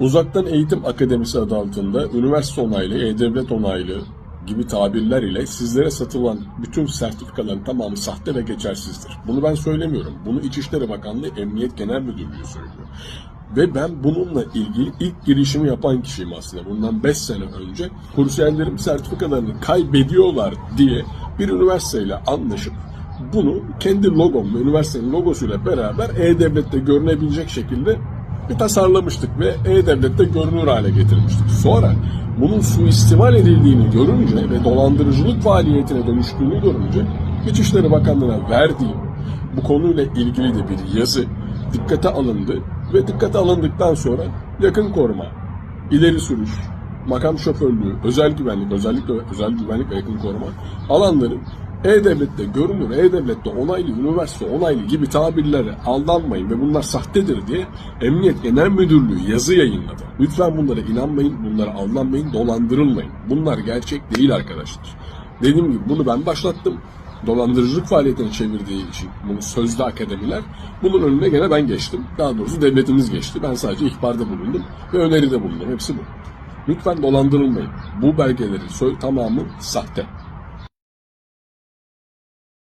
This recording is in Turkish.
Uzaktan Eğitim Akademisi adı altında üniversite onaylı, e-devlet onaylı gibi tabirler ile sizlere satılan bütün sertifikaların tamamı sahte ve geçersizdir. Bunu ben söylemiyorum. Bunu İçişleri Bakanlığı Emniyet Genel Müdürlüğü söylüyor. Ve ben bununla ilgili ilk girişimi yapan kişiyim aslında. Bundan 5 sene önce kursiyerlerim sertifikalarını kaybediyorlar diye bir üniversiteyle anlaşıp bunu kendi logom ve üniversitenin logosuyla beraber E-Devlet'te görünebilecek şekilde bir tasarlamıştık ve E-Devlet'te görünür hale getirmiştik. Sonra bunun suistimal edildiğini görünce ve dolandırıcılık faaliyetine dönüştüğünü görünce İçişleri Bakanlığı'na verdiğim bu konuyla ilgili de bir yazı dikkate alındı ve dikkate alındıktan sonra yakın koruma, ileri sürüş, makam şoförlüğü, özel güvenlik, özellikle özel güvenlik ve yakın koruma alanların E-Devlet'te görünür, E-Devlet'te onaylı, üniversite onaylı gibi tabirlere aldanmayın ve bunlar sahtedir diye Emniyet Genel Müdürlüğü yazı yayınladı. Lütfen bunlara inanmayın, bunlara aldanmayın, dolandırılmayın. Bunlar gerçek değil arkadaşlar. Dediğim gibi bunu ben başlattım. Dolandırıcılık faaliyetine çevirdiği için bunu sözde akademiler bunun önüne gene ben geçtim. Daha doğrusu devletimiz geçti. Ben sadece ihbarda bulundum ve öneride bulundum. Hepsi bu. Lütfen dolandırılmayın. Bu belgelerin tamamı sahte.